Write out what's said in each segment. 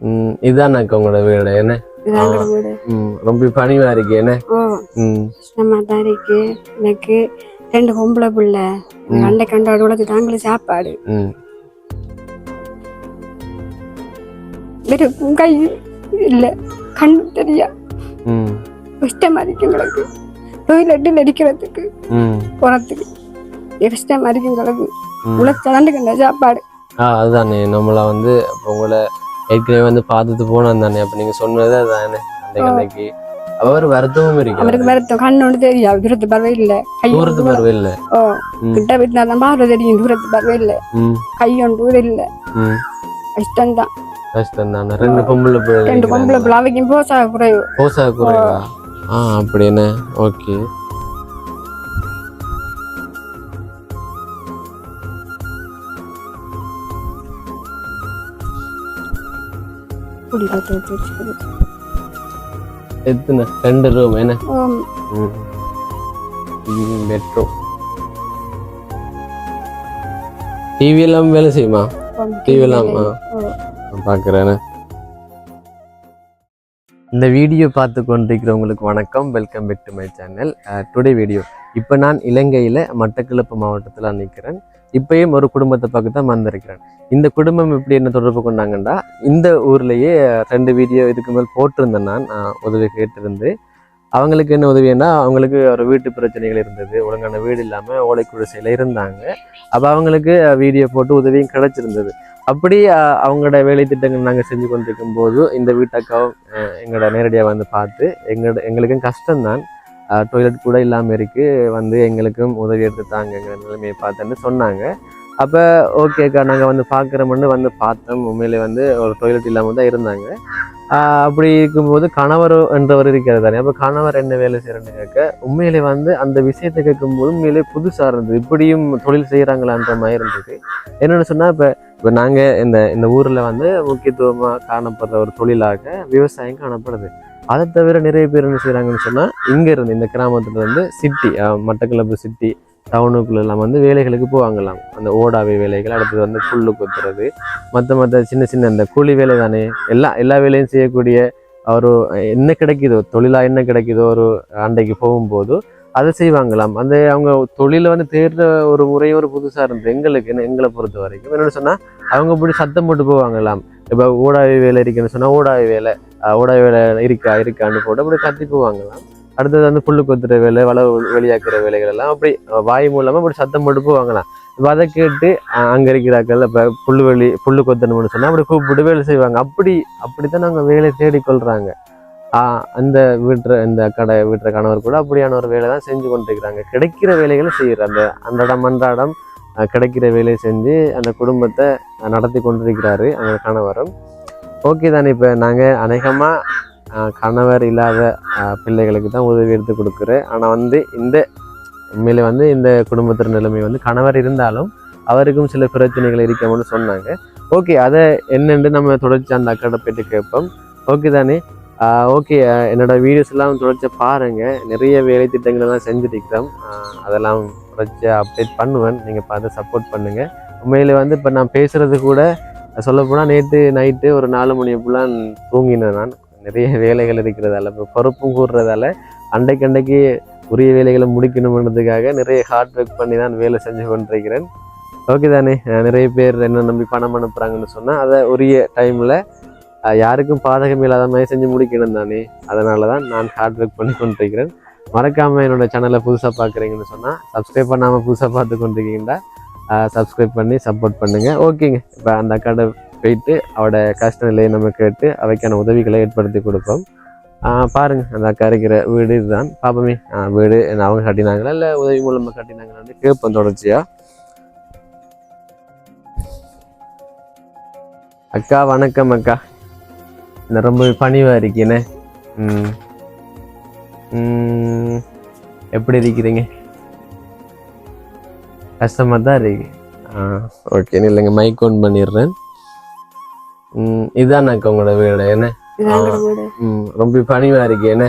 ம் இதானாக்கா உங்களோட வீடு என்ன? ரொம்ப பணிவா இருக்கு என்ன? கஷ்டமா தான் இருக்கு. எனக்கு ரெண்டு பொம்பளை பிள்ளை அண்டை கண்டாடு உலக தாங்களும் சாப்பாடு. வெறும் கை இல்லை கண் தெரியா. கஷ்டமா இருக்கு எங்களுக்கு டொய்லெட்டில் அடிக்கிறதுக்கு போறதுக்கு. கஷ்டமா இருக்கு எங்களுக்கு ம். உழைச்சாண்டு கண்ட சாப்பாடு. அதுதானே. நம்மள வந்து உங்களை ஏற்கனவே வந்து பார்த்துட்டு போனோம் தானே. அப்போ நீங்கள் சொன்னது அன்னைக்கு அன்னைக்கு அவர் வருத்தமும் அவருக்கு இருக்கு மருத்துவம் கண்ணு ஒன்று தெரியும் தூரத்து பறவை இல்லை. தூரத்து பருவம் இல்லை. ஓ. கிட்ட விட்டுனா தான் பார்வை தெரியும். தூரத்து பறவை இல்லை. ம். கை ஒன்று இல்லை. கஷ்டம்தான். கஷ்டம் தானே. ரெண்டு பொம்பளை பிள்ளை ரெண்டு பொம்பளை பிள்ளை அவைக்கும் போசா குறைவு. போசா குறைவா? ஆ. அப்படி என்ன ஓகே. குடி பார்த்து வச்சு வச்சுக்குது. எத்தனை? ரெண்டு ரூம் என்ன பெட்ரூம். டிவி எல்லாம் வேலை செய்யுமா? டிவி எல்லாம் பார்க்குறேன். இந்த வீடியோ பார்த்து கொண்டிருக்கிறவங்களுக்கு வணக்கம். Welcome back to my channel today video இப்போ நான் இலங்கையில் மட்டக்களப்பு மாவட்டத்தில் நிற்கிறேன் இப்பயும் ஒரு குடும்பத்தை பார்க்க தான் வந்திருக்கிறேன் இந்த குடும்பம் எப்படி என்ன தொடர்பு கொண்டாங்கன்னா இந்த ஊர்லேயே ரெண்டு வீடியோ இதுக்கு மேல் போட்டிருந்தேன் நான். உதவி கேட்டிருந்து. அவங்களுக்கு என்ன உதவின்னா அவங்களுக்கு ஒரு வீட்டு பிரச்சனைகள் இருந்தது. ஒழுங்கான வீடு இல்லாமல் ஓலை இருந்தாங்க. அப்போ அவங்களுக்கு வீடியோ போட்டு உதவியும் கிடச்சிருந்தது. அப்படி அவங்களோட வேலை திட்டங்கள் நாங்கள் செஞ்சு கொண்டிருக்கும் போது இந்த வீட்டக்காவும் எங்களோட நேரடியாக வந்து பார்த்து எங்களோட எங்களுக்கும் கஷ்டம்தான். டொய்லெட் கூட இல்லாமல் இருக்குது வந்து எங்களுக்கும் உதவி எடுத்து தாங்க நிலைமையை பார்த்தேன்னு சொன்னாங்க. அப்போ ஓகேக்கா நாங்கள் வந்து பார்க்குறோம்னு வந்து பார்த்தோம். உண்மையிலே வந்து ஒரு டொய்லெட் இல்லாமல் தான் இருந்தாங்க. அப்படி இருக்கும்போது கணவர் என்றவர் இருக்கிறது தானே. அப்போ கணவர் என்ன வேலை செய்கிறேன்னு கேட்க உண்மையிலே வந்து அந்த விஷயத்தை கேட்கும்போது உண்மையிலே புதுசாக இருந்தது. இப்படியும் தொழில் செய்கிறாங்களான்ற மாதிரி இருந்தது. என்னென்னு சொன்னால் இப்போ இப்போ நாங்கள் இந்த இந்த ஊரில் வந்து முக்கியத்துவமாக காணப்படுற ஒரு தொழிலாக விவசாயம் காணப்படுது. அதை தவிர நிறைய பேர் என்ன செய்கிறாங்கன்னு சொன்னால் இங்கே இருந்து இந்த கிராமத்தில் இருந்து சிட்டி மட்டக்களப்பு சிட்டி டவுனுக்குள்ள எல்லாம் வந்து வேலைகளுக்கு போவாங்கலாம் அந்த ஓடாவை வேலைகள் அடுத்தது வந்து புல்லு கொத்துறது மற்ற மற்ற சின்ன சின்ன இந்த கூலி வேலை தானே எல்லா எல்லா வேலையும் செய்யக்கூடிய ஒரு என்ன கிடைக்குதோ தொழிலாக என்ன கிடைக்குதோ ஒரு அண்டைக்கு போகும்போது அதை செய்வாங்களாம். அந்த அவங்க தொழிலை வந்து தேடுற ஒரு முறையும் ஒரு புதுசாக இருந்தது. எங்களுக்கு என்ன எங்களை பொறுத்த வரைக்கும் என்னென்னு சொன்னால் அவங்க இப்படி சத்தம் போட்டு போவாங்களாம். இப்போ ஊடாவி வேலை இருக்குன்னு சொன்னால் ஊடாவி வேலை ஊடாவி வேலை இருக்கா இருக்கான்னு போட்டு அப்படி கத்தி போவாங்களாம். அடுத்தது வந்து புல்லு கொத்துற வேலை வளவு வெளியாக்குற வேலைகள் எல்லாம் அப்படி வாய் மூலமாக அப்படி சத்தம் போட்டு போவாங்களாம். இப்போ அதை கேட்டு இருக்கிறாக்கள் இப்போ புல்லு வெளி புல்லு கொத்தணும்னு சொன்னால் அப்படி கூப்பிட்டு வேலை செய்வாங்க. அப்படி அப்படித்தான் நாங்கள் வேலை தேடிக்கொள்கிறாங்க அந்த வீட்டுற இந்த கடை வீட்டுற கணவர் கூட அப்படியான ஒரு வேலை தான் செஞ்சு கொண்டிருக்கிறாங்க. கிடைக்கிற வேலைகளை செய்கிற அந்த அன்றாடம் அன்றாடம் கிடைக்கிற வேலையை செஞ்சு அந்த குடும்பத்தை நடத்தி கொண்டிருக்கிறாரு அந்த கணவரும். ஓகே தானே இப்போ நாங்கள் அநேகமாக கணவர் இல்லாத பிள்ளைகளுக்கு தான் உதவி எடுத்து கொடுக்குறேன். ஆனால் வந்து இந்த உண்மையிலே வந்து இந்த குடும்பத்தின் நிலைமை வந்து கணவர் இருந்தாலும் அவருக்கும் சில பிரச்சனைகள் இருக்கணும்னு சொன்னாங்க. ஓகே அதை என்னென்று நம்ம தொடர்ச்சி அந்த அக்காட்ட போயிட்டு கேட்போம். ஓகே தானே? ஓகே என்னோடய வீடியோஸ் எல்லாம் தொடர்ச்சி பாருங்கள் நிறைய வேலை திட்டங்கள்லாம் செஞ்சுருக்கிறோம் அதெல்லாம் தொடர்ச்சி அப்டேட் பண்ணுவேன். நீங்கள் பார்த்து சப்போர்ட் பண்ணுங்கள் உண்மையில் வந்து இப்போ நான் பேசுகிறது கூட சொல்லப்போனால் நேற்று நைட்டு ஒரு நாலு மணி ஃபுல்லாக தூங்கினேன் நான். நிறைய வேலைகள் இருக்கிறதால இப்போ பொறுப்பும் கூடுறதால அண்டைக்கு அண்டைக்கு உரிய வேலைகளை முடிக்கணுமன்றதுக்காக நிறைய ஹார்ட் ஒர்க் பண்ணி தான் வேலை செஞ்சு கொண்டிருக்கிறேன். ஓகே தானே? நிறைய பேர் என்ன நம்பி பணம் அனுப்புகிறாங்கன்னு சொன்னால் அதை உரிய டைமில் யாருக்கும் பாதகம் இல்லாத மாதிரி செஞ்சு முடிக்கணும் தானே. அதனால தான் நான் ஹார்ட் ஒர்க் பண்ணி கொண்டிருக்கிறேன். மறக்காமல் என்னோடய சேனலை புதுசாக பார்க்குறீங்கன்னு சொன்னால் சப்ஸ்கிரைப் பண்ணாமல் புதுசாக பார்த்து கொண்டிருக்கீங்கன்னா சப்ஸ்கிரைப் பண்ணி சப்போர்ட் பண்ணுங்கள் ஓகேங்க. இப்போ அந்த அக்காட போயிட்டு அவட கஷ்ட நிலையை நம்ம கேட்டு அவைக்கான உதவிகளை ஏற்படுத்தி கொடுப்போம். பாருங்கள் அந்த அக்கா இருக்கிற வீடு இதுதான். பாப்போமே வீடு என்ன அவங்க கட்டினாங்களா இல்லை உதவி மூலமாக கட்டினாங்களான்னு கேட்போம் தொடர்ச்சியாக அக்கா வணக்கம் அக்கா. இந்த ரொம்ப பணிவா இருக்கீனே? ம். ம், எப்படி இருக்கிறீங்க? கஷ்டமாக தான் இருக்கு. ஆ. ஓகே இல்லைங்க மைக் ஆன் பண்ணிடுறேன். ம் இதான் அக்கா உங்களோட வீடு என்ன? இதாங்கிற வீடு. ம் ரொம்ப பணிவா இருக்கு என்ன?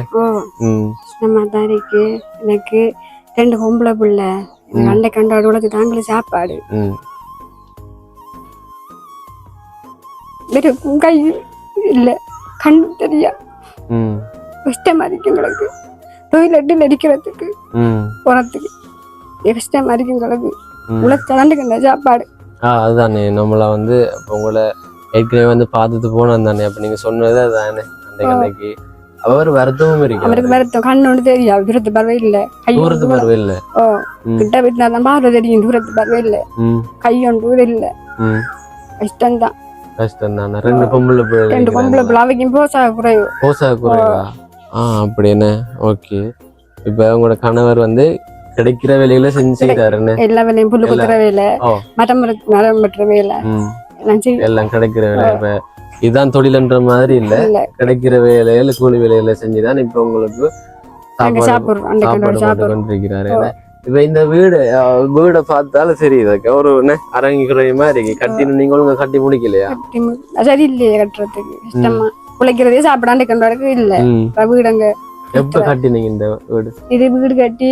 கஷ்டமா தான் இருக்கு. எனக்கு ரெண்டு பொம்பளை பிள்ளை ம். அண்டை கண்டாடு உலக தாங்களும் சாப்பாடு. ம். வெறும் கை இல்ல. கண்ணு தெரியா? கஷ்டமா இருக்கு எங்களுக்கு டொய்லெட்டில் அடிக்கிறதுக்கு போறதுக்கு கஷ்டமா இருக்கு எங்களுக்கு ம். உழைச்சாண்டுக்கு சாப்பாடு. ஆ அதுதானே. நம்மள வந்து உங்களை ஏற்கனவே வந்து பார்த்துட்டு போனோம் தானே. அப்போ நீங்கள் சொன்னது அதுதானே அன்றைக்கு அன்றைக்கு அவர் வருத்தமும் அவருக்கு இருக்கு வருத்தம் கண்ணு தெரியும் தூரத்து பார்வை இல்ல. தூரத்து பார்வை இல்லை. ஓ. கிட்ட விட்டா தான் பார்வை தெரியும். தூரத்து பார்வை இல்ல. ம். கை ஒன்று இல்ல. கஷ்டம்தான். கஷ்டம் தானே. ரெண்டு பொம்பளை ரெண்டு பொம்பளை பிள்ளை பிள்ளை அவைக்கும் போசா குறைவு போசா குறைவா ஆ அப்படி என்ன? ஓகே. இப்போ உங்களோட கணவர் வந்து கிடைக்கிற வேலைகளை செஞ்சு செய்கிறாருன்னு எல்லா வேலையும் புல்லு குத்துற வேலை. மரம் மரம் வெட்டுற வேலை. எல்லாம் கிடைக்கிற வேலை. இப்போ இதுதான் தொழில்ன்ற மாதிரி இல்லை. கிடைக்கிற வேலையில கூலி வேலையில செஞ்சுதான் இப்போ உங்களுக்கு சாப்பாடு சாப்பிடுறோம். இப்ப இந்த வீடு வீடை பார்த்தாலும் சரி இதுக்கு ஒரு என்ன அரங்கி குறை மாதிரி இருக்கு. கட்டி நீங்க ஒழுங்கா கட்டி முடிக்கலையா? சரி இல்லையே கட்டுறதுக்கு. கஷ்டமா. உழைக்கிறதே சாப்பிடாண்டு கண்டுறதுக்கு இல்ல. வீடுங்க எப்ப கட்டினீங்க இந்த வீடு? இது வீடு கட்டி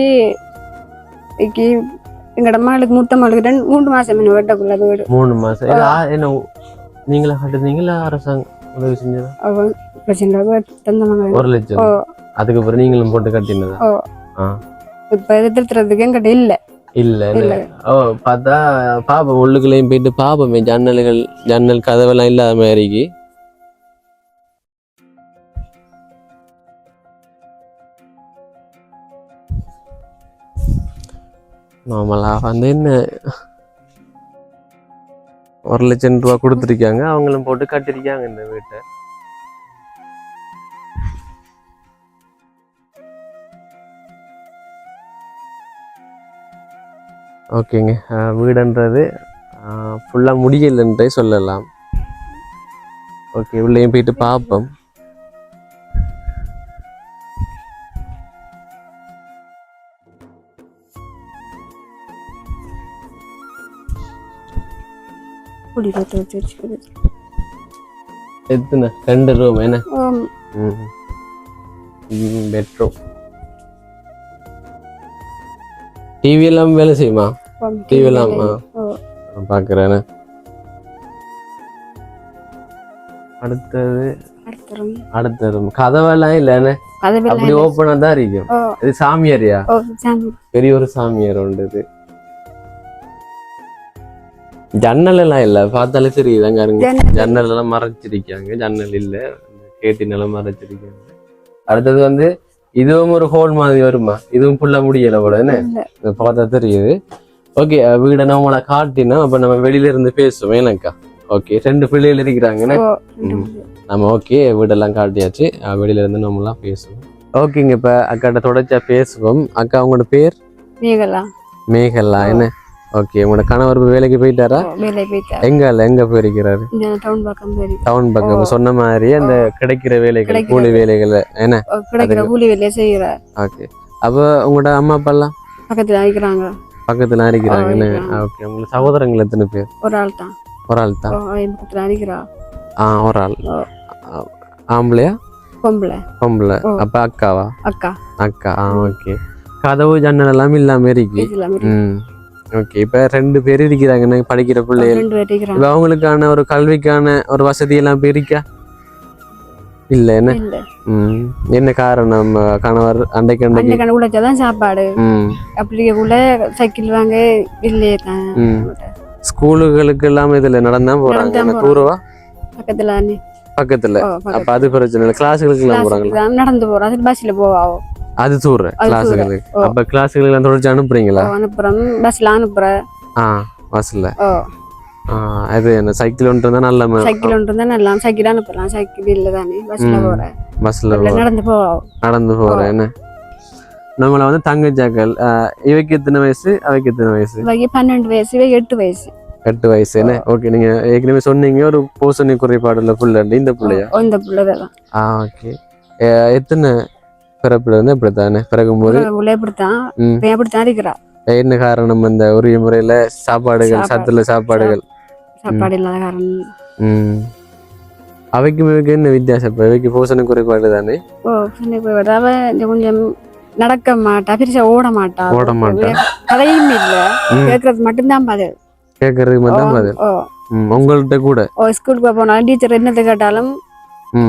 எங்கட மகளுக்கு மூத்த மகளுக்கு ரெண்டு மூன்று மாசம் என்ன வெட்டக்குள்ள வீடு. மூணு மாசம். என்ன நீங்களா கட்டுனீங்களா அரசாங்கம் உதவி செஞ்சதா? ஒரு லட்சம். ஓ. அதுக்கு அப்புறம் நீங்களும் போட்டு கட்டினதா. இப்ப எதிர்த்துறதுக்கு இல்ல. இல்ல இல்ல. ஓ பார்த்தா பாப்போம் உள்ளுக்குள்ளேயும் போயிட்டு பாப்போமே ஜன்னல்கள் ஜன்னல் கதவெல்லாம் இல்லாத மாதிரிக்கு. நார்மலா வந்து என்ன? ஒரு லட்சம் ரூபா கொடுத்துருக்காங்க. அவங்களும் போட்டு கட்டிருக்காங்க இந்த வீட்டை. ஓகேங்க. வீடுன்றது ஃபுல்லாக முடியலைன்றே சொல்லலாம். ஓகே உள்ளேயும் போயிட்டு பார்ப்போம். எத்தனை? ரெண்டு ரூம் என்ன. பெட்ரூம் டிவி எல்லாம் வேலை செய்யுமா. டிவி எல்லாம். பார்க்குறேன்னு அடுத்தது அடுத்த ரூம் கதவெல்லாம் இல்லைன்னு? அப்படி ஓப்பனாக தான் இருக்கும். இது சாமியாரியா. பெரிய ஒரு சாமியார் உண்டு இது. ஜன்னல் எல்லாம் இல்ல. பார்த்தாலே தெரியுதாங்க. ஜன்னல். எல்லாம் மறைச்சிருக்காங்க. ஜன்னல் இல்ல. கேட்டின் எல்லாம் மறைச்சிருக்காங்க. அடுத்தது வந்து இதுவும் ஒரு ஹோல் மாதிரி வருமா? இதுவும் ஃபுல்லா முடியல போல என்ன? பார்த்தா தெரியுது. ஓகே வீடை நான் உங்களை காட்டினோம் அப்ப நம்ம வெளியில இருந்து பேசுவோம் எனக்கா? ஓகே ரெண்டு பிள்ளைகள். மூணு. நம்ம ஓகே வீடெல்லாம் காட்டியாச்சு. வெளியில இருந்து நம்மலாம் பேசுவோம். ஓகேங்க இப்ப அக்காட்ட தொடர்ச்சியா பேசுவோம். அக்கா உங்களோட பேர்? மேகலா. மேகலா என்ன? ஓகே உங்களோட கணவர் வேலைக்கு போயிட்டாரா? ஓ, வேலை போயிட்டா எங்க இல்ல எங்க போயிருக்கிறாரு? டவுன் பக்கம் டவுன் பக்கம். சொன்ன மாதிரி அந்த கிடைக்கிற வேலைகள் கூலி வேலைகள் என்ன? கிடைக்கிற கூலி வேலையை செய்யற ஓகே. அப்ப உங்களோட அம்மா அப்பா எல்லாம்? பக்கத்துல பக்கத்துல இருக்கிறாங்க என்ன? இருக்கிறாங்க. ஓகே உங்களுக்கு சகோதரங்கள் எத்தனை பேர்? ஒரு ஆள் தான். ஒரு ஆள் தான்? பக்கத்துல அழைக்கிறா. ஆ ஒரு ஆள். ஆம்பளையா? பொம்பளை. பொம்பளை. அப்ப அக்காவா? அக்கா. அக்கா ஆ ஓகே. கதவு ஜன்னல் எல்லாம் இல்லாம இருக்கு. ஓகே இப்ப ரெண்டு பேர் இருக்கிறாங்க படிக்கிற பிள்ளைகள். இப்ப அவங்களுக்கான ஒரு கல்விக்கான ஒரு வசதி எல்லாம் இப்ப இருக்கா? இல்ல என்ன? என்ன காரணம்? கணவர் அண்டைக்கு அண்டைக்கு உழைச்சாதான் சாப்பாடு. ம். அப்படிங்கக்குள்ள சைக்கிள் வாங்க இல்லையே ஸ்கூலுகளுக்கு எல்லாம் இதுல நடந்தா போறாங்க. தூரவா? பக்கத்துல. பக்கத்துல. அப்ப. அது பிரச்சனை இல்லை. கிளாஸுகளுக்கு எல்லாம் தான் நடந்து போறோம். அது பஸ்ல போவாவோ அது அது கிளாஸுகளுக்கு. அப்ப கிளாஸுகளுக்கு தொடர்ச்சி அனுப்புறீங்களா? அனுப்புறோம். பஸ்ல அனுப்புறேன். ஆ பஸ்ல அது என்ன சைக்கிள் ஒன்று இருந்தா நல்ல சைக்கிள் ஒன்று இருந்தா நல்லா சைக்கிள் அனுப்பலாம் சைக்கிள் இல்ல தானே பஸ்ல. போறேன் பஸ்ல நடந்து போவாவோ நடந்து போறேன் என்ன? நம்மள வந்து தங்கச்சாக்கள் இவைக்கு எத்தனை வயசு அவைக்கு எத்தனை வயசு? இவங்க பன்னெண்டு வயசு இவங்க எட்டு வயசு. எட்டு வயசு என்ன? ஓகே நீங்க ஏற்கனவே சொன்னீங்க ஒரு பூசணி குறைபாடு உள்ள புள்ள இந்த பிள்ளையா? இந்த பிள்ளைதான். ஆ ஓகே. எத்தனை பிறப்புல இருந்து இப்படி தானே பிறகும்போது உள்ள எப்படித்தான் ம். இப்ப எப்படித்தான் இருக்கிறா. என்ன காரணம் அந்த உரிய முறையில சாப்பாடுகள் சாப்பாடு. சத்துல சாப்பாடுகள்? சாப்பாடு இல்லாத காரணம். அவைக்கும் இவைக்கு என்ன வித்தியாசம்? இப்போ இவைக்கு பூசணி குறைபாடு தானே? ஓ கொஞ்சம் நடக்க மாட்டா பெருசா ஓட மாட்டா. ஓட மாட்டா. கதையும் இல்ல. ம். கேட்கறது மட்டும்தான் பதில். கேட்கறதுக்கு மட்டும் பதில். உங்கள்கிட்ட கூட? ஓ ஸ்கூலுக்கு போனாலும் டீச்சர் என்னத்தை கேட்டாலும் ஆ,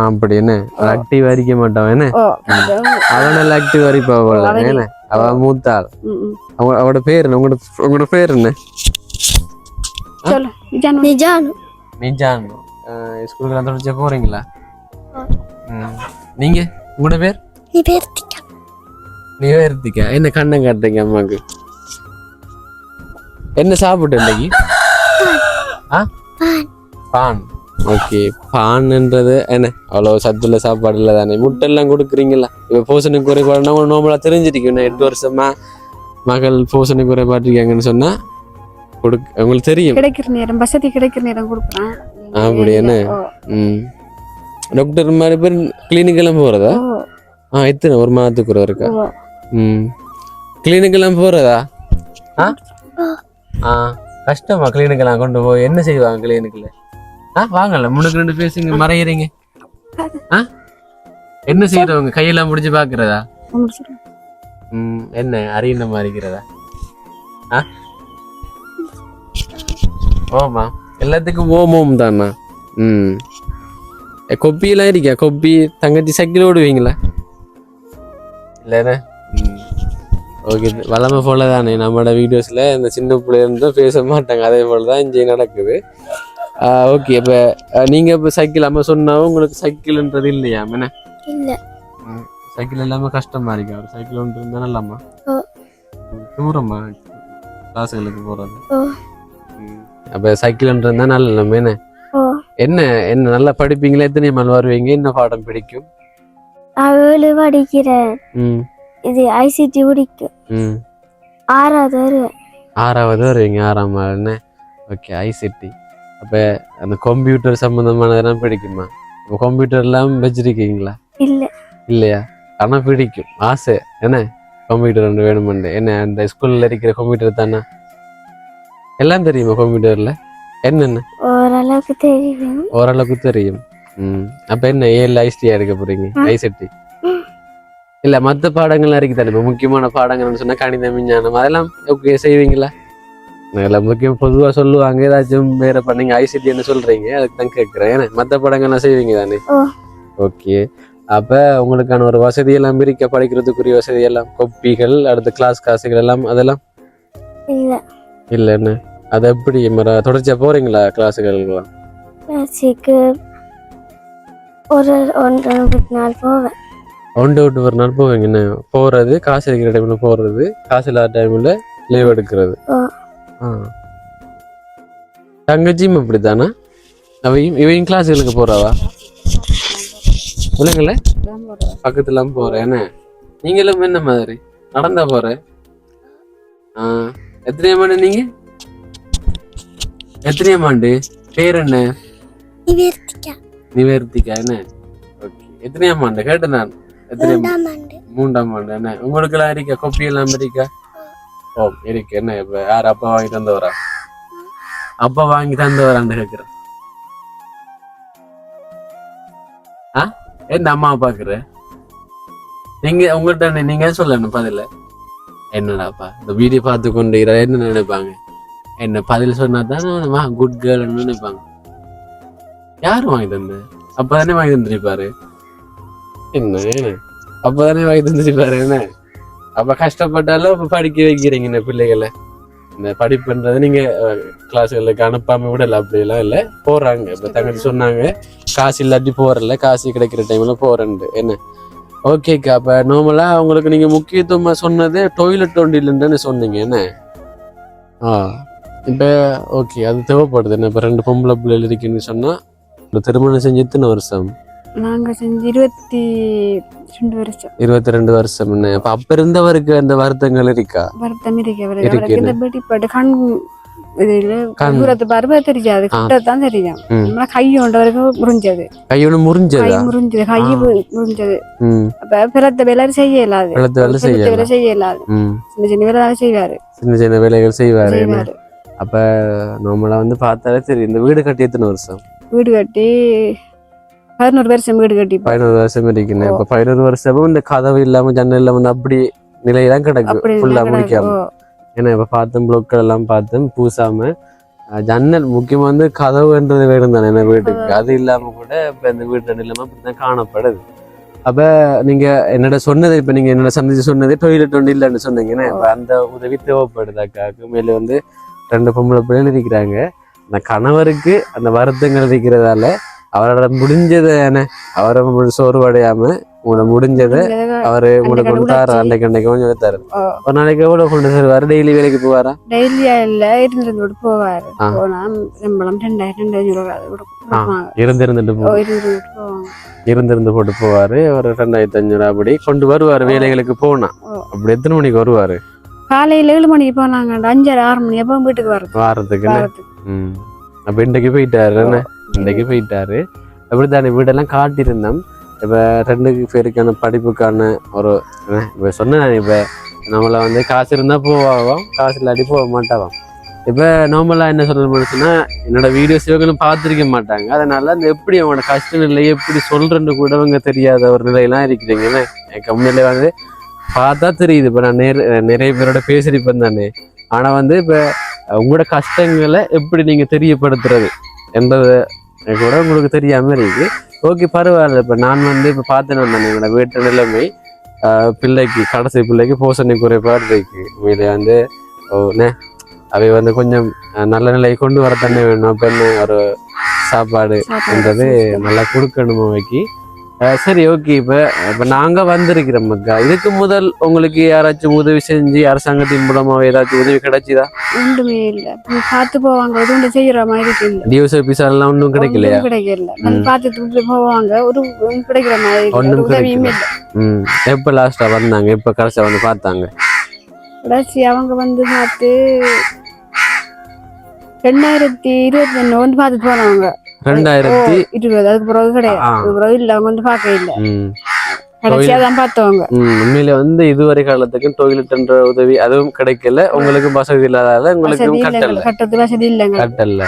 அப்படி என்ன. ஆக்டிவா இருக்க மாட்டான் என்ன? அவன் நல்லா ஆக்டிவா போல என்ன? அவ மூத்தாள். அவ அவட பேர் என்ன? உங்களோட உங்களோட பேர் என்ன? நிஜானு. நிஜானு. ஸ்கூலுக்கு அந்த தொடர்ச்சியா போறீங்களா. நீங்க? உங்களோட பேர்? நிவேர்த்திகா. நிவேர்த்திக்கா என்ன கண்ணம் காட்டுறீங்க அம்மாக்கு? என்ன சாப்பிட்டு இன்னைக்கு? பான். ஓகே பான்ன்றது என்ன? அவ்வளோ சத்துள்ள சாப்பாடு இல்லை தானே? முட்டெல்லாம் கொடுக்குறீங்களா? இப்போ போஷணு குறைபாடுனா உங்களுக்கு நோம்பலா தெரிஞ்சிருக்கும். இன்னும் எட்டு வருஷமா மகள் போஷணு குறைபாட்டிருக்காங்கன்னு சொன்னா கொடுக்க உங்களுக்கு தெரியும். கிடைக்கிற நேரம் வசதி கிடைக்கிற நேரம் கொடுக்குறான் அப்படி என்ன? ம். டாக்டர் மாதிரி பேர் கிளினிக்கெல்லாம் போகிறதா ஆ எத்தனை? ஒரு மாதத்துக்கு ஒரு இருக்கா. ம். கிளினிக்கெல்லாம் போகிறதா ஆ? ஆ. கஷ்டமா கிளினிக்கெல்லாம் கொண்டு போய் என்ன செய்வாங்க கிளினிக்கில் ஆ வாங்கல. முன்னுக்கு ரெண்டு பேசுங்க மறையிறீங்க. ஆ? என்ன செய்யறவங்க கையெல்லாம் முடிஞ்சு சொல்லு. ம் என்ன? அறியின மாதிரிக்கிறதா ஆ? ஓமா. எல்லாத்துக்கும் ஓம் ஓம் தானா ம். கொப்பியெல்லாம் இருக்கா. கொப்பி தங்கச்சி சைக்கிள் ஓடுவீங்களா? இல்லைண்ணே. ஓகே வளமை போல தானே நம்மளோட வீடியோஸில் இந்த சின்ன பிள்ளைங்க இருந்தும் பேச மாட்டாங்க. அதே போல தான் இங்கே நடக்குது. ஓகே இப்போ நீங்கள் இப்போ சைக்கிள் அம்மா சொன்னாவும் உங்களுக்கு சைக்கிள்ன்றது இல்லையா? என்ன? இல்ல. சைக்கிள் இல்லாமல் கஷ்டமா இருக்கு? ஒரு சைக்கிள் ஒன்று இருந்தால் நல்லாமா? தூரமா? கிளாஸுகளுக்கு போகிறது அப்போ சைக்கிள்ன்றது தான் நல்ல நம்ம என்ன? என்ன என்ன நல்லா படிப்பீங்களா? எத்தனை நாள் வருவீங்க? என்ன பாடம் பிடிக்கும்? ஏழு படிக்கிறேன். இது ஐசிடி முடிக்கும். ம். ஆறாவது வருவேன். ஆறாவது வருவீங்க ஆறாம் ஆள்னு ஓகே ஐசிடி அப்போ அந்த கம்ப்யூட்டர் சம்மந்தமானதெல்லாம் பிடிக்குமா? இப்போ கம்ப்யூட்டர்லாம் வச்சிருக்கீங்களா? இல்ல. இல்லையா? ஆனால் பிடிக்கும். ஆசை. என்ன? கம்ப்யூட்டர் ஒன்று வேணுமெண்டு. என்ன அந்த ஸ்கூலில் இருக்கிற கம்ப்யூட்டர் தானே? எல்லாம் தெரியுமா கம்ப்யூட்டரில் என்னென்ன? ஓரளவுக்கு தெரியும். ஓரளவுக்கு தெரியும். ம். அப்போ என்ன ஏழு ஐசிடியா எடுக்க போறீங்க? ஐசிடி இல்லை மற்ற பாடங்கள்லாம் இருக்கு தானே இப்போ முக்கியமான பாடங்கள்னு சொன்னால் கணிதம் விஞ்ஞானம் அதெல்லாம் ஓகே செய்வீங்களா? முக்கியம் பொதுவாக சொல்லுவாங்க ஏதாச்சும் வேற பண்ணீங்க ஐசிடின்னு சொல்றீங்க அதுக்கு தான் கேட்குறேன் ஏன்னா மற்ற படங்கள்லாம் செய்வீங்க தானே. ஓகே. அப்போ உங்களுக்கான ஒரு வசதி எல்லாம் இருக்க படிக்கிறதுக்குரிய வசதி எல்லாம் கொப்பிகள் அடுத்து கிளாஸ் காசுகள் எல்லாம் அதெல்லாம்? இல்ல. இல்லைன்னு அது எப்படி தொடர்ச்சியாக போறீங்களா கிளாஸுகளுக்கெல்லாம் கிளாஸுக்கு ஒரு மணிக்கு நாள் போவேன். ஒன்று விட்டு ஒரு நாள் போவீங்க என்ன? போகிறது காசு இருக்கிற டைமில் போகிறது காசு இல்லாத டைமில் லீவ் எடுக்கிறது. தங்கச்சியும் இப்படி தானே அவையும் இவையும் கிளாஸுகளுக்கு போறாவா. பக்கத்துலாம் போகிறேன் என்ன? நீங்களும் என்ன மாதிரி? நடந்தா போற? ஆ. எத்தனையாம் ஆண்டு நீங்க? எத்தனையாம் ஆண்டு? பேர் என்ன? நிவேர்த்திகா என்ன? ஓகே. எத்தனையாம் ஆண்டு? கேட்டேன் நான். ஆண்டு. மூன்றாம் ஆண்டு என்ன? உங்களுக்கு எல்லாம் இருக்கா? கொப்பி எல்லாம் இருக்கா? ஓ இருக்கு என்ன இப்ப யார் அப்பா வாங்கி தந்தவரா அப்பா வாங்கி தந்தவரான்னு கேக்குறேன் ஆ என்ன அம்மா பாக்குற நீங்க உங்கள்கிட்ட நீங்க சொல்லணும் பதில என்னடாப்பா இந்த வீடியோ பார்த்து கொண்டு என்ன நினைப்பாங்க என்ன பதில் சொன்னா தானே குட் கேர்ள்னு நினைப்பாங்க யார் வாங்கி தந்து அப்பதானே வாங்கி தந்திருப்பாரு என்ன என்ன அப்பதானே வாங்கி தந்துருப்பாரு என்ன அப்ப கஷ்டப்பட்டாலும் படிக்க வைக்கிறீங்க இந்த பிள்ளைகளை. இந்த படிப்புன்றது நீங்க கிளாஸுகளுக்கு அனுப்பாம விடல அப்படிலாம் இல்ல. போறாங்க. இப்ப தங்கச்சி சொன்னாங்க காசு இல்லாட்டி போறல காசு கிடைக்கிற டைம்ல போறேன்ட்டு. என்ன? ஓகேக்கா அப்ப நார்மலா உங்களுக்கு நீங்க முக்கியத்துவமா சொன்னது டொய்லெட் ஒன்றில்ன்னு சொன்னீங்க என்ன? ஆ இப்ப ஓகே அது தேவைப்படுது. என்ன இப்ப ரெண்டு பொம்பளை பிள்ளைகள் இருக்குன்னு சொன்னா ஒரு திருமணம் செஞ்சு இத்தனை வருஷம்? நாங்க செஞ்சு இருபத்தி ரெண்டு வருஷம். இருபத்தி ரெண்டு வருஷம் அப்ப அப்ப இருந்தவருக்கு அந்த வருத்தங்கள் இருக்கா? வருத்தம் இருக்கு அவருக்கு இந்த வெடிப்பட்டு கண் இதுல. தூரத்து பார்வை தெரியாது. கிட்ட தான் தெரியும். ம். நம்மள கை கொண்டவருக்கு முறிஞ்சது. கையோட கை முறிஞ்சதா? முறிஞ்சது கை ஆ. மு- முறிஞ்சது. அப்ப பிறத்த வேலை செய்ய இயலாது பிறத்த வேலை செய்ய இயலாது சின்ன சின்ன வேலை செய்வாரு. சின்ன சின்ன வேலைகள் செய்வாரு. அப்ப நம்மள வந்து பார்த்தாலே தெரியும். இந்த வீடு கட்டி எத்தனை வருஷம்? வீடு கட்டி பதினோரு வருஷம் வீடு கட்டி பதினோரு வருஷம் இருக்குன்னு இப்ப பதினோரு வருஷமும் இந்த கதவு இல்லாம ஜன்னல் இல்லாம வந்து அப்படி நிலையெல்லாம் கிடக்கு. ஃபுல்லா. முடிக்காம. ஏன்னா இப்ப பார்த்தோம் ப்ளோக்கள் எல்லாம் பார்த்தோம் பூசாம. ஜன்னல் முக்கியமா வந்து கதவுன்றது வேணும் தானே என்ன வீட்டுக்கு. அது இல்லாம கூட இப்ப இந்த வீட்டு இல்லாம அப்படித்தான் காணப்படுது. அப்ப நீங்க என்னோட சொன்னது இப்ப நீங்க என்னோட சந்திச்சு சொன்னது டொய்லெட் ஒன்று இல்லைன்னு சொன்னீங்கன்னா இப்ப அந்த உதவி தேவைப்படுது அக்காவுக்கு. மேல வந்து ரெண்டு பொம்பளை பிள்ளைகள் இருக்கிறாங்க. அந்த கணவருக்கு அந்த வருத்தங்கள் இருக்கிறதால அவரோட முடிஞ்சதை என்ன? அவரை சோர்வடையாம உங்களை முடிஞ்சதை அவரு உங்களுக்கு கொண்டு தர அன்னைக்கு அன்னைக்கு கொஞ்சம் எடுத்தாரு. ஒரு நாளைக்கு எவ்வளவு கொண்டு தருவாரு டெய்லி வேலைக்கு போவாரா? டெய்லியா இல்ல இருந்து போவாரு. போனா சம்பளம் ரெண்டாயிரம் ரெண்டாயிரம் ரூபா அது கூட கொடுப்பாங்க இருந்து இருந்துட்டு ஓ, போ இருந்து போவாங்க. இருந்திருந்து போட்டு போவாரு. ஒரு ரெண்டாயிரத்தி அஞ்சூறு அப்படி கொண்டு வருவாரு வேலைகளுக்கு போனா. அப்படி எத்தனை மணிக்கு வருவாரு? காலையில ஏழு மணிக்கு போனாங்க அஞ்சரை ஆறு மணி அப்போ வீட்டுக்கு வரது வாரத்துக்கு அப்ப இன்றைக்கு போயிட்டாரு என்ன? இன்றைக்கு போயிட்டாரு. அப்படித்தானே வீடெல்லாம் காட்டியிருந்தோம். இப்போ ரெண்டு பேருக்கான படிப்புக்கான ஒரு இப்போ சொன்னேன் இப்போ. நம்மளை வந்து காசு இருந்தால் போவாகும் காசு இல்லாட்டி போக மாட்டாவோம். இப்போ நார்மலாக என்ன சொல்லணும்னு என்னோட வீடியோஸ் இவங்களும் பார்த்துருக்க மாட்டாங்க. அதனால அந்த எப்படி அவனோட கஷ்ட நிலையை எப்படி சொல்கிறேன்னு கூட அவங்க தெரியாத ஒரு நிலையெல்லாம் இருக்கிறீங்கன்னு என் கம்பெனில வந்து பார்த்தா தெரியுது. இப்போ நான் நேர் நிறைய பேரோட பேசியிருப்பேன் தானே. ஆனால் வந்து இப்போ உங்களோட கஷ்டங்களை எப்படி நீங்கள் தெரியப்படுத்துறது என்பதை கூட உங்களுக்கு தெரியாம இருக்கு. ஓகே பரவாயில்ல. இப்ப நான் வந்து இப்ப பார்த்தேன் வந்தேன். எங்களோட வீட்டு நிலைமை பிள்ளைக்கு கடைசி பிள்ளைக்கு போஷணை குறைபாடு இருக்கு. உண்மையிலே வந்து ஓ, நே, அவை வந்து கொஞ்சம் நல்ல நிலையை கொண்டு வர தண்ணி வேணும். அப்ப என்ன ஒரு சாப்பாடு என்றது நல்லா கொடுக்கணும் அவைக்கு. சரி ஓகே. இப்ப இப்ப நாங்க வந்திருக்கிறோம் மக்கா. இதுக்கு முதல் உங்களுக்கு யாராச்சும் உதவி செஞ்சு அரசாங்கத்தின் மூலமா ஏதாச்சும் உதவி கிடைச்சுதா? ஒன்றுமே இல்ல. பார்த்து போவாங்க. ஒன்று செய்யற மாதிரி இல்ல. ஆபீஸ் எல்லாம் ஒன்றும் கிடைக்கலையா? ஒன்றும் கிடைக்கல பார்த்துட்டு போவாங்க. ஒரு ஒன்றும் கிடைக்கிற மாதிரி இல்ல. ஒண்ணும் ஒரு உதவியும் இல்லை. ம். எப்ப லாஸ்டா வந்தாங்க? எப்ப கடைசியா வந்து பார்த்தாங்க? கடைசி அவங்க வந்து பார்த்து ரெண்டாயிரத்தி இருபத்தி ஒண்ணு வந்து பார்த்துட்டு போனவங்க. ரெண்டாயிரத்தி இருபது. அதுக்கு பிறகு கிடையாது. பிறகு இல்ல. அவங்க வந்து பார்க்க இல்ல உண்மையில வந்து இதுவரை காலத்துக்கு டொய்லெட் என்ற உதவி அதுவும் கிடைக்கல. உங்களுக்கு வசதி இல்லாதால உங்களுக்கும் இல்லைங்க. கட்டல. கட்டத்து வசதி இல்லைங்க. கட்டல.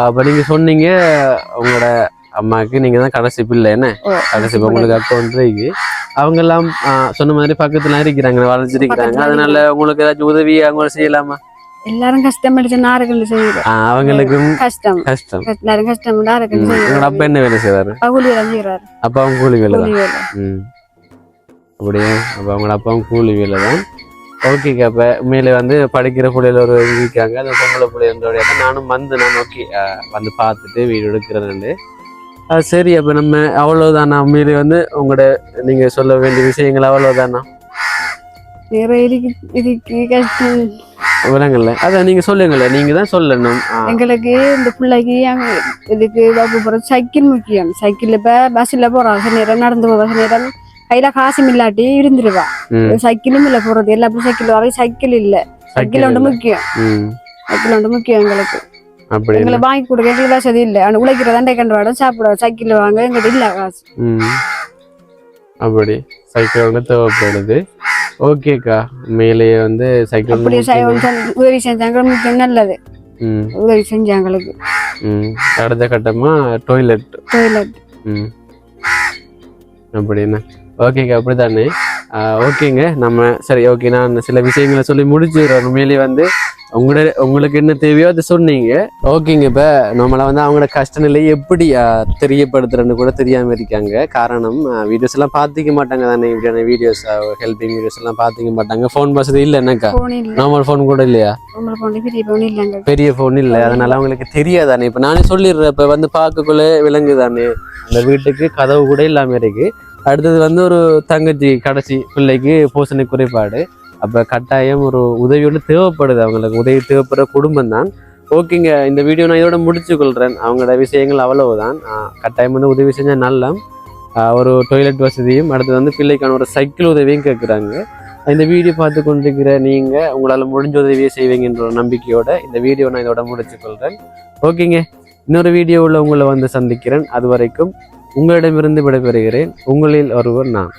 அப்ப நீங்க சொன்னீங்க உங்களோட அம்மாக்கு நீங்க தான் கடைசி பிள்ளை என்ன? கடைசி உங்களுக்கு அக்கௌண்ட் இருக்கு அவங்க எல்லாம் சொன்ன மாதிரி பக்கத்துல இருக்கிறாங்க. வளர்ச்சிருக்கிறாங்க அதனால உங்களுக்கு ஏதாச்சும் உதவி அவங்க செய்யலாமா? எல்லாரும் கஷ்டப்பட்டு நாருக்கண்டு செய்யுது. அவங்களுக்கும் கஷ்டம். கஷ்டம். எல்லாரும் கஷ்டம் நாருக்கண்டு ம். உங்களோட அப்பா செய்யுது என்ன வேலை செய்வாரு? கூலி வேலை செய்யறாரு அப்பா அவங்க கூலி வேலை தான். அப்படியே? அப்போ அவங்களோட அப்பாவும் கூலி வேலை தான். ஓகேக்கா அப்போ மேலே வந்து படிக்கிற பிள்ளைகள் ஒரு இருக்காங்க. அந்த பொம்பளை பிள்ளைகளோட நானும் வந்து நான் ஓகே வந்து பார்த்துட்டு வீடு எடுக்கிறேன்னு சரி அப்போ நம்ம அவ்வளோதானா உண்மையிலே வந்து உங்களோட நீங்கள் சொல்ல வேண்டிய விஷயங்கள் அவ்வளோதானா நிறைய இதுக்கு கஷ்டம். விலங்கல்ல அதான் தான் சொல்லணும். எங்களுக்கு இந்த பிள்ளைக்கு இதுக்கு சைக்கிள் முக்கியம். சைக்கிள் இப்ப சில நேரம் நடந்து போவா சில நேரம் கையில காசும் இல்லாட்டி இருந்துருவா. சைக்கிளும் இல்ல போறது. எல்லா சைக்கிள் அவை சைக்கிள் இல்ல. சைக்கிள் ஒன்று முக்கியம். சைக்கிள் ஒன்று முக்கியம் எங்களுக்கு. எங்களை வாங்கி கொடுக்க எங்களுக்கு வசதி இல்லை. ஆனா உழைக்கிறதாண்டே கண்டு வாடம் சாப்பிட சைக்கிள் வாங்க எங்கிட்ட இல்ல காசு. அப்படி. சைக்கிள் வந்து தேவைப்படுது. ஓகேக்கா மேலேயே வந்து சைக்கிள் உதவி செஞ்சாங்க நல்லது? உதவி செஞ்சாங்களுக்கு. அடுத்த கட்டமா டாய்லெட் டொய்லெட் ம். அப்படின்னா. ஓகேங்க அப்படித்தானே? ஓகேங்க நம்ம சரி ஓகே நான் சில விஷயங்களை சொல்லி முடிச்சுக்கிறேன் உண்மையிலேயே வந்து உங்களோட உங்களுக்கு என்ன தேவையோ அதை சொன்னீங்க. ஓகேங்க இப்போ நம்மளை வந்து அவங்களோட கஷ்ட நிலையை எப்படி தெரியப்படுத்துறேன்னு கூட தெரியாமல் இருக்காங்க. காரணம் வீடியோஸ் எல்லாம் பார்த்திக்க மாட்டாங்க தானே இப்படியான வீடியோஸ் ஹெல்பிங் வீடியோஸ் எல்லாம் பார்த்திக்க மாட்டாங்க. ஃபோன் வசதி இல்லை என்னக்கா? நார்மல் ஃபோன் கூட இல்லையா? பெரிய ஃபோன் இல்லை. அதனால அவங்களுக்கு தெரியாதானே இப்போ நானே சொல்லிடுறேன் இப்போ வந்து பார்க்கக்குள்ள விலங்குதானே அந்த வீட்டுக்கு கதவு கூட இல்லாமல் இருக்கு. அடுத்தது வந்து ஒரு தங்கச்சி கடைசி பிள்ளைக்கு போஷணை குறைபாடு. அப்போ கட்டாயம் ஒரு உதவியோடு தேவைப்படுது. அவங்களுக்கு உதவி தேவைப்படுற குடும்பம் தான். ஓகேங்க இந்த வீடியோ நான் இதோட முடிச்சு கொள்கிறேன் அவங்களோட விஷயங்கள் அவ்வளவுதான். கட்டாயம் வந்து உதவி செஞ்சால் நல்லா. ஒரு டொய்லெட் வசதியும் அடுத்தது வந்து பிள்ளைக்கான ஒரு சைக்கிள் உதவியும் கேட்குறாங்க இந்த வீடியோ பார்த்து கொண்டிருக்கிற நீங்கள் உங்களால் முடிஞ்ச உதவியை செய்வீங்கன்ற ஒரு நம்பிக்கையோடு இந்த வீடியோ நான் இதோட முடிச்சு கொள்கிறேன் ஓகேங்க இன்னொரு வீடியோவில் உங்களை வந்து சந்திக்கிறேன். அது வரைக்கும் உங்களிடமிருந்து விடைபெறுகிறேன். உங்களில் ஒருவர் நான்.